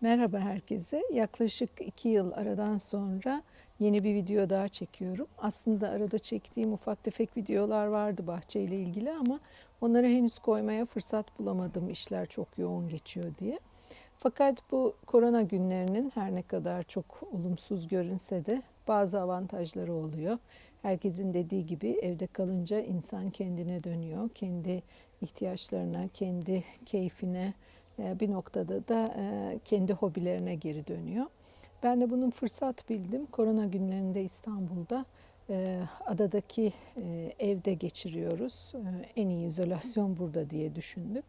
Merhaba herkese. Yaklaşık iki yıl aradan sonra yeni bir video daha çekiyorum. Aslında arada çektiğim ufak tefek videolar vardı bahçeyle ilgili ama onları henüz koymaya fırsat bulamadım. İşler çok yoğun geçiyor diye. Fakat bu korona günlerinin her ne kadar çok olumsuz görünse de bazı avantajları oluyor. Herkesin dediği gibi evde kalınca insan kendine dönüyor. Kendi ihtiyaçlarına, kendi keyfine, bir noktada da e, kendi hobilerine geri dönüyor. Ben de bunun fırsat bildim. Korona günlerinde İstanbul'da e, adadaki evde geçiriyoruz. En iyi izolasyon burada diye düşündük.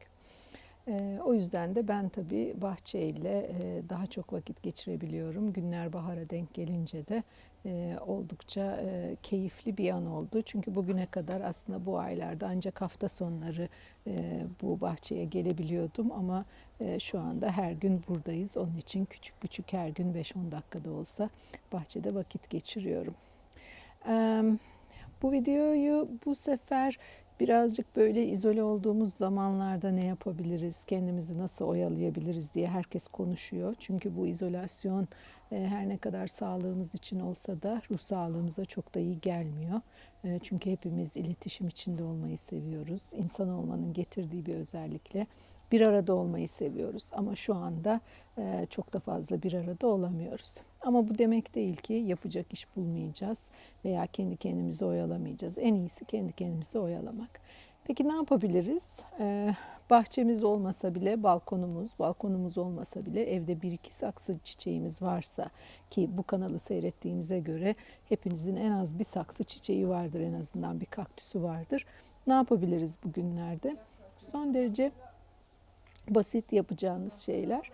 O yüzden de ben tabii bahçeyle daha çok vakit geçirebiliyorum. Günler bahara denk gelince de oldukça keyifli bir an oldu. Çünkü bugüne kadar aslında bu aylarda ancak hafta sonları bu bahçeye gelebiliyordum ama şu anda her gün buradayız. Onun için küçük küçük her gün 5-10 dakikada olsa bahçede vakit geçiriyorum. Bu videoyu bu sefer birazcık böyle izole olduğumuz zamanlarda ne yapabiliriz, kendimizi nasıl oyalayabiliriz diye herkes konuşuyor. Çünkü bu izolasyon e, her ne kadar sağlığımız için olsa da ruh sağlığımıza çok da iyi gelmiyor. E, çünkü hepimiz iletişim içinde olmayı seviyoruz. İnsan olmanın getirdiği bir özellikle bir arada olmayı seviyoruz. Ama şu anda e, çok da fazla bir arada olamıyoruz. Ama bu demek değil ki yapacak iş bulmayacağız veya kendi kendimizi oyalamayacağız. En iyisi kendi kendimizi oyalamak. Peki ne yapabiliriz? Ee, bahçemiz olmasa bile balkonumuz, balkonumuz olmasa bile evde bir iki saksı çiçeğimiz varsa ki bu kanalı seyrettiğinize göre hepinizin en az bir saksı çiçeği vardır, en azından bir kaktüsü vardır. Ne yapabiliriz bugünlerde? Son derece basit yapacağınız şeyler.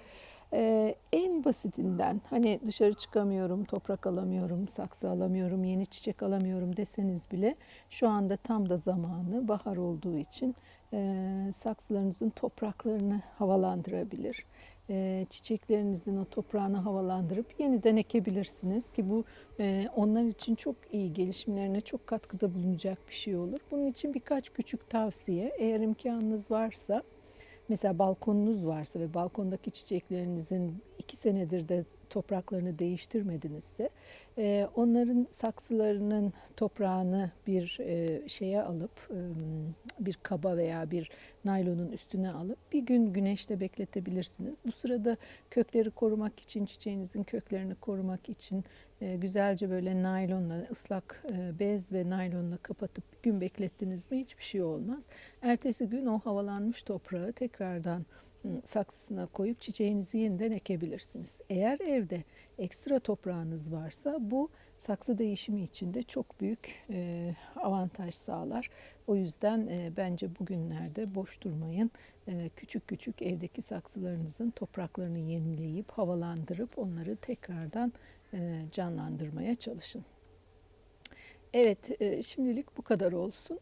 Ee, en basitinden hani dışarı çıkamıyorum, toprak alamıyorum, saksı alamıyorum, yeni çiçek alamıyorum deseniz bile şu anda tam da zamanı bahar olduğu için e, saksılarınızın topraklarını havalandırabilir. E, çiçeklerinizin o toprağını havalandırıp yeniden ekebilirsiniz ki bu e, onlar için çok iyi gelişimlerine çok katkıda bulunacak bir şey olur. Bunun için birkaç küçük tavsiye eğer imkanınız varsa Mesela balkonunuz varsa ve balkondaki çiçeklerinizin iki senedir de topraklarını değiştirmedinizse e, onların saksılarının toprağını bir e, şeye alıp e, bir kaba veya bir naylonun üstüne alıp bir gün güneşte bekletebilirsiniz. Bu sırada kökleri korumak için çiçeğinizin köklerini korumak için güzelce böyle naylonla ıslak bez ve naylonla kapatıp bir gün beklettiniz mi hiçbir şey olmaz. Ertesi gün o havalanmış toprağı tekrardan saksısına koyup çiçeğinizi yeniden ekebilirsiniz. Eğer evde ekstra toprağınız varsa bu saksı değişimi için de çok büyük e, avantaj sağlar. O yüzden e, bence bugünlerde boş durmayın. E, küçük küçük evdeki saksılarınızın topraklarını yenileyip havalandırıp onları tekrardan canlandırmaya çalışın. Evet, şimdilik bu kadar olsun.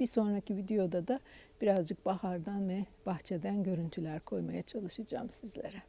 Bir sonraki videoda da birazcık bahardan ve bahçeden görüntüler koymaya çalışacağım sizlere.